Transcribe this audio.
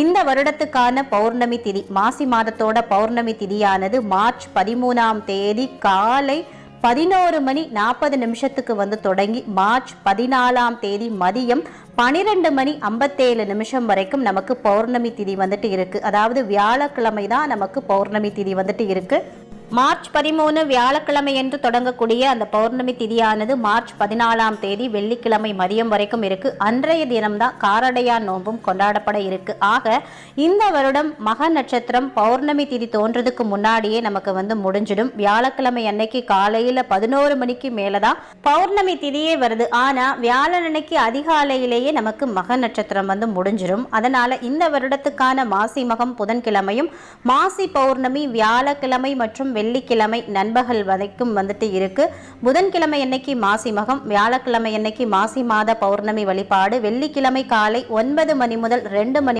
இந்த வருடத்துக்கான பௌர்ணமி திதி மாசி மாதத்தோட பௌர்ணமி திதியானது மார்ச் பதிமூணாம் தேதி காலை பதினோரு மணி நாற்பது நிமிஷத்துக்கு வந்து தொடங்கி மார்ச் பதினாலாம் தேதி மதியம் பனிரெண்டு மணி ஐம்பத்தேழு நிமிஷம் வரைக்கும் நமக்கு பௌர்ணமி திதி வந்துட்டு இருக்கு. அதாவது வியாழக்கிழமை தான் நமக்கு பௌர்ணமி திதி வந்துட்டு இருக்குது மார்ச் பதிமூணு வியாழக்கிழமை என்று தொடங்கக்கூடிய அந்த பௌர்ணமி திதியானது மார்ச் பதினாலாம் தேதி வெள்ளிக்கிழமை மதியம் வரைக்கும் இருக்கு. அன்றைய தினம்தான் காரடையான் நோன்பும் கொண்டாடப்பட இருக்கு. ஆக இந்த வருடம் மக நட்சத்திரம் பௌர்ணமி திதி தோன்றதுக்கு முன்னாடியே நமக்கு வந்து முடிஞ்சிடும். வியாழக்கிழமை அன்னைக்கு காலையில பதினோரு மணிக்கு மேலதான் பௌர்ணமி திதியே வருது. ஆனா வியாழன் அன்னைக்கு அதிகாலையிலேயே நமக்கு மக நட்சத்திரம் வந்து முடிஞ்சிடும் அதனால இந்த வருடத்துக்கான மாசி மகம் புதன்கிழமையும் மாசி பௌர்ணமி வியாழக்கிழமை மற்றும் வெள்ளிக்கிழமை நண்பகல் வரைக்கும் வந்துட்டு இருக்கு. புதன்கிழமை அன்னைக்கு மாசி மகம் வியாழக்கிழமை அன்னைக்கு மாசி மாத பௌர்ணமி வழிபாடு வெள்ளிக்கிழமை காலை ஒன்பது மணி முதல் ரெண்டு மணி